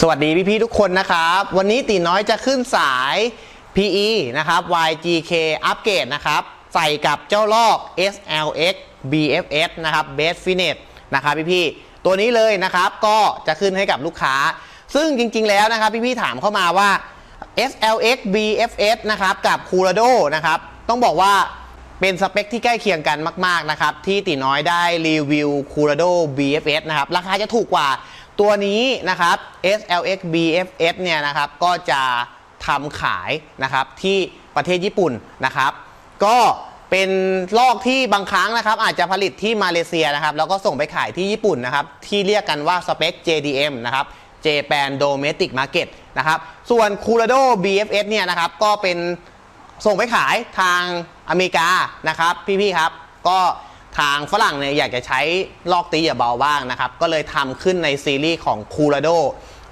สวัสดีพี่ๆทุกคนนะครับ วันนี้ตีน้อยจะขึ้นสาย PE นะครับ YGK อัปเกรดนะครับ ใส่กับเจ้าลอก SLX BFS นะครับ Best Finet นะครับพี่ๆตัวนี้เลยนะครับก็จะขึ้นให้กับลูกค้า ซึ่งจริงๆแล้วนะครับพี่ๆถามเข้ามาว่า SLX BFS นะครับกับ c o o l a d o นะครับต้องบอกว่าเป็นสเปคที่ใกล้เคียงกันมาก ๆ นะครับ ที่ตีน้อยได้รีวิว c o o l a d o BFS นะครับ ราคาจะถูกกว่า ตัวนี้นะครับ SLX BFS เนี่ยนะครับก็จะทำขายนะครับที่ประเทศญี่ปุ่นนะครับ ก็เป็นลอกที่บางครั้งนะครับ อาจจะผลิตที่มาเลเซียนะครับ แล้วก็ส่งไปขายที่ญี่ปุ่นนะครับ ที่เรียกกันว่าสเปค JDM นะครับ Japan Domestic Market นะครับ ส่วน c o o l a d o BFS เนี่ยนะครับ ก็เป็นส่งไปขายทางอเมริกานะครับ พี่ๆครับ ก็ ทางฝรั่งเนี่ยอยากจะใช้ลอกตีอย่าเบาบ้างนะครับ ก็เลยทำขึ้นในซีรีส์ของ c o o l a d o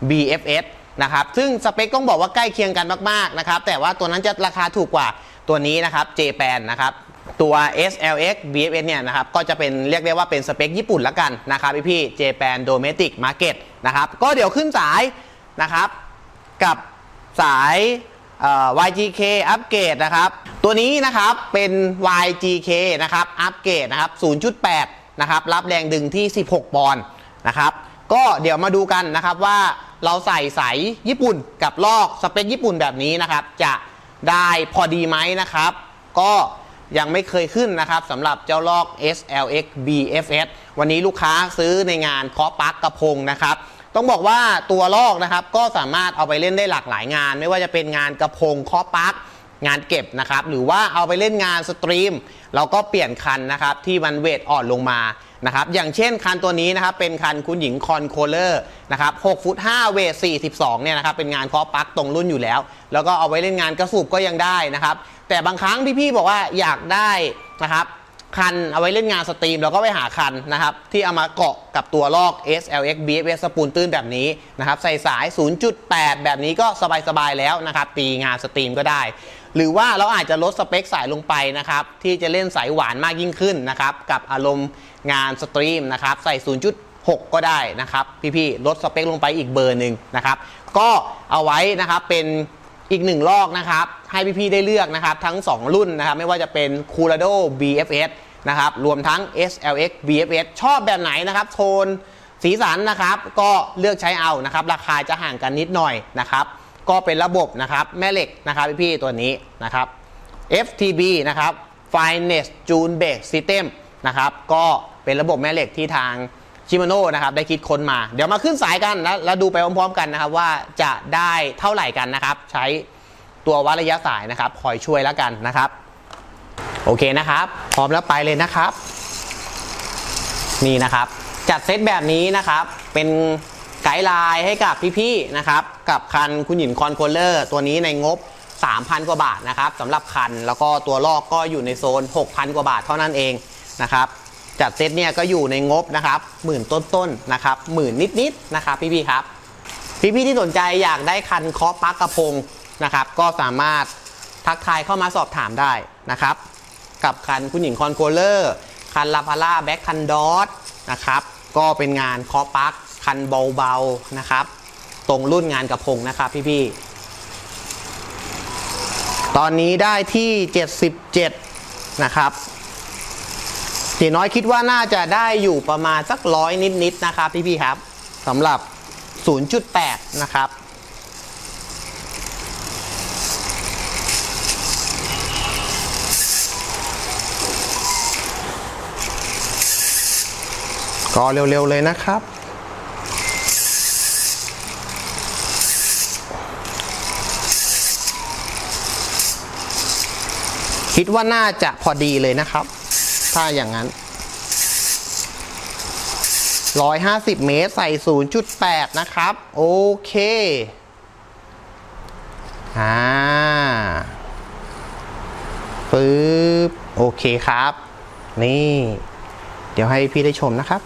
BFS นะครับ ซึ่งสเปคต้องบอกว่าใกล้เคียงกันมาก ๆ นะครับ แต่ว่าตัวนั้นจะราคาถูกกว่าตัวนี้นะครับ J-Pan นะครับ ตัว SLX BFS เนี่ยนะครับ ก็จะเป็นเรียกได้ว่าเป็นสเปคญี่ปุ่นละกันนะครับพี่ๆ Japan Domestic Market นะครับ ก็เดี๋ยวขึ้นสายนะครับ กับสาย YGK อัปเกรดนะครับ ตัวนี้นะครับเป็น YGK นะครับอัปเกรดนะครับ 0.8 นะครับรับแรงดึงที่ 16 ปอนด์นะครับก็เดี๋ยวมาดูกันนะครับว่าเราใส่สายญี่ปุ่นกับลอกสเปคญี่ปุ่นแบบนี้นะครับ จะได้พอดีไหมนะครับ ก็ยังไม่เคยขึ้นนะครับสำหรับเจ้าลอก SLX BFS วันนี้ลูกค้าซื้อในงานเคาะปักกระพงนะครับ ต้องบอกว่าตัวลอกนะครับก็สามารถเอาไปเล่นได้หลากหลายงาน ไม่ว่าจะเป็นงานกระพงคาะปลั๊กงานเก็บนะครับหรือว่าเอาไปเล่นงานสตรีมเราก็เปลี่ยนคันนะครับที่มันเวทอ่อนลงมานะครับอย่างเช่นคันตัวนี้นะครับเป็นคันคุณหญิงคอนโคลเลอร์นะครับ6ฟุต5เวท42เนี่ยนะครับเป็นงานคาะปลั๊กตรงรุ่นอยู่แล้ว แล้วก็เอาไว้เล่นงานกระสูบก็ยังได้นะครับแต่บางครั้งพี่ๆบอกว่าอยากได้นะครับ คันเอาไว้เล่นงานสตรีมเราก็ไปหาคันนะครับที่เอามาเกาะกับตัวลอก SLX BFS สปูลตื้นแบบนี้นะครับใส่สาย 0.8 แบบนี้ก็สบายๆแล้วนะครับตีงานสตรีมก็ได้ หรือว่าเราอาจจะลดสเปคสายลงไปนะครับที่จะเล่นสายหวานมากยิ่งขึ้นนะครับกับอารมณ์งานสตรีมนะครับใส่ 0.6 ก็ได้นะครับพี่ๆลดสเปคลงไปอีกเบอร์หนึ่งนะครับก็เอาไว้นะครับเป็น อีกหนึ่งลอกนะครับ ให้พี่ๆได้เลือกนะครับ ทั้ง 2 รุ่นนะครับ ไม่ว่าจะเป็น c o o l a d o BFS นะครับ รวมทั้ง SLX BFS ชอบแบบไหนนะครับ โทนสีสันนะครับ ก็เลือกใช้เอานะครับ ราคาจะห่างกันนิดหน่อยนะครับ ก็เป็นระบบนะครับ แม่เหล็กนะครับพี่ๆตัวนี้นะครับ FTB นะครับ Finest June Brake System นะครับ ก็เป็นระบบแม่เหล็กที่ทาง ชิมาโน่นะครับได้คิดค้นมา เดี๋ยวมาขึ้นสายกันแล้วแล้วดูไปพร้อมๆกันนะครับว่าจะได้เท่าไหร่กันนะครับ ใช้ตัววัดระยะสายนะครับคอยช่วยแล้วกันนะครับ โอเคนะครับ พร้อมแล้วไปเลยนะครับ นี่นะครับ จัดเซตแบบนี้นะครับเป็นไกด์ไลน์ให้กับพี่ๆนะครับกับคันคุณหญิงคอนโคลเลอร์ตัวนี้ในงบ 3,000 กว่าบาทนะครับสำหรับคันแล้วก็ตัวลอกก็อยู่ในโซน 6,000 กว่าบาทเท่านั้นเองนะครับ จัดเซตเนี่ยก็อยู่ในงบนะครับหมื่นต้นๆนะครับหมื่นนิดๆนะครับพี่ๆครับ พี่ๆที่สนใจอยากได้คันเคาะปักกระพงนะครับ ก็สามารถทักทายเข้ามาสอบถามได้นะครับ กับคันคุณหญิงคอนโคลเลอร์คันลาพาร่าแบ็คคันดอทนะครับก็เป็นงานเคาะปักคันเบาๆนะครับ ตรงรุ่นงานกระพงนะครับพี่ๆตอนนี้ได้ที่ 77 นะครับ ตีน้อยคิดว่าน่าจะได้อยู่ประมาณสักร้อยนิดๆนะครับพี่ๆครับสำหรับ 0.8 นะครับก็เร็วๆเลยนะครับ คิดว่าน่าจะพอดีเลยนะครับ ถ้าอย่างนั้น 150 เมตรใส่ 0.8 นะครับ โอเคอ่าปึ๊บโอเคครับ นี่ เดี๋ยวให้พี่ได้ชมนะครับ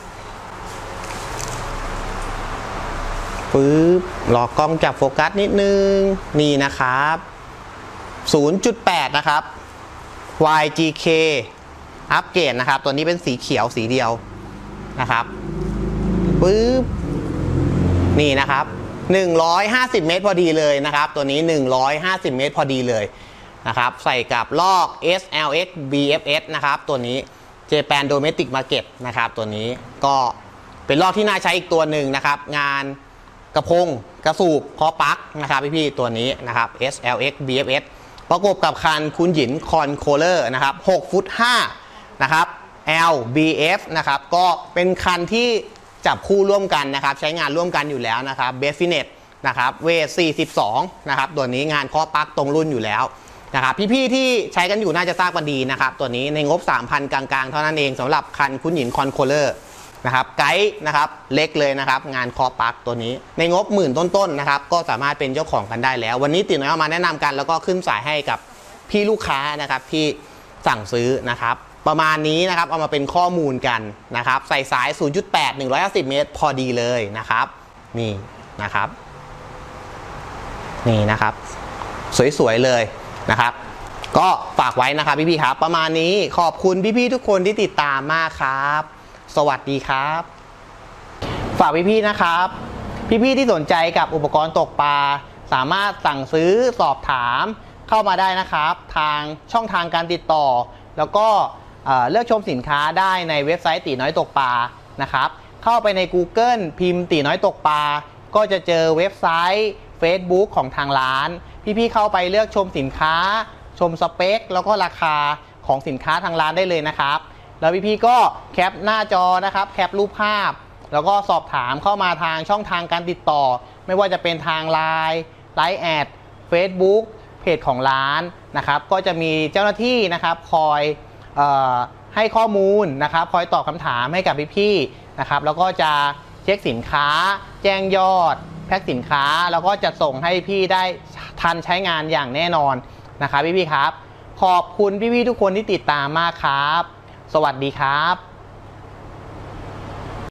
ปึ๊บรอกล้องจับโฟกัสนิดนึง นี่นะครับ 0.8 นะครับ YGK อัปเกรดนะครับ ตัวนี้เป็นสีเขียวสีเดียวนะครับปึ๊บนี่นะครับ 150 เมตรพอดีเลยนะครับ ตัวนี้ 150 เมตรพอดีเลยนะครับ ใส่กับลอก SLX BFS นะครับ ตัวนี้ Japan Domestic Market นะครับ ตัวนี้ก็เป็นลอกที่น่าใช้อีกตัวหนึ่งนะครับ งานกระพงกระสูบคอปักนะครับพี่ๆตัวนี้นะครับ SLX BFS ประกบกับคันคุณหยินคอนโคเลอร์นะครับ 6 ฟุต 5 นะครับ LBF นะครับก็เป็นคันที่จับคู่ร่วมกันนะครับ ใช้งานร่วมกันอยู่แล้วนะครับ b e f i n e t นะครับเว42นะครับตัวนี้งานข้อปักตรงรุ่นอยู่แล้วนะครับพี่ๆที่ใช้กันอยู่น่าจะทราบกันดีนะครับ ตัวนี้ในงบ 3,000 กลางๆ เท่านั้นเองสำหรับคันคุณหยินคอนโคเลอร์นะครับไกด์นะครับเล็กเลยนะครับ งานคอปักตัวนี้ ในงบหมื่นต้นๆนะครับก็สามารถเป็นเจ้าของกันได้แล้ว วันนี้ติดน้อยเอามาแนะนำกันแล้วก็ขึ้นสายให้กับพี่ลูกค้านะครับที่สั่งซื้อนะครับ ประมาณนี้นะครับเอามาเป็นข้อมูลกันนะครับ ใส่สาย 0.8 150 เมตร พอดีเลยนะครับ นี่นะครับ นี่นะครับ สวยๆเลยนะครับ ก็ฝากไว้นะครับพี่ๆครับ ประมาณนี้ขอบคุณพี่ๆทุกคนที่ติดตามมากครับ สวัสดีครับ ฝากพี่ๆนะครับ พี่ๆที่สนใจกับอุปกรณ์ตกปลาสามารถสั่งซื้อสอบถามเข้ามาได้นะครับ ทางช่องทางการติดต่อ แล้วก็ เเลือกชมสินค้าได้ในเว็บไซต์ตีน้อยตกปลานะครับเข้าไปใน Google พิมพ์ตีน้อยตกปลาก็จะเจอเว็บไซต์ Facebook ของทางร้าน พี่ๆเข้าไปเลือกชมสินค้า ชมสเปค แล้วก็ราคาของสินค้าทางร้านได้เลยนะครับ แล้วพี่ๆก็แคปหน้าจอนะครับแคปรูปภาพ แล้วก็สอบถามเข้ามาทางช่องทางการติดต่อ ไม่ว่าจะเป็นทาง Line ไลน์แอด Facebook เพจของร้านนะครับก็จะมีเจ้าหน้าที่นะครับคอย ให้ข้อมูลนะครับ คอยตอบคำถามให้กับพี่ๆนะครับ แล้วก็จะเช็คสินค้า แจ้งยอด แพ็คสินค้า แล้วก็จะส่งให้พี่ได้ทันใช้งานอย่างแน่นอนนะครับพี่ๆครับ ขอบคุณพี่ๆทุกคนที่ติดตามมากครับ สวัสดีครับ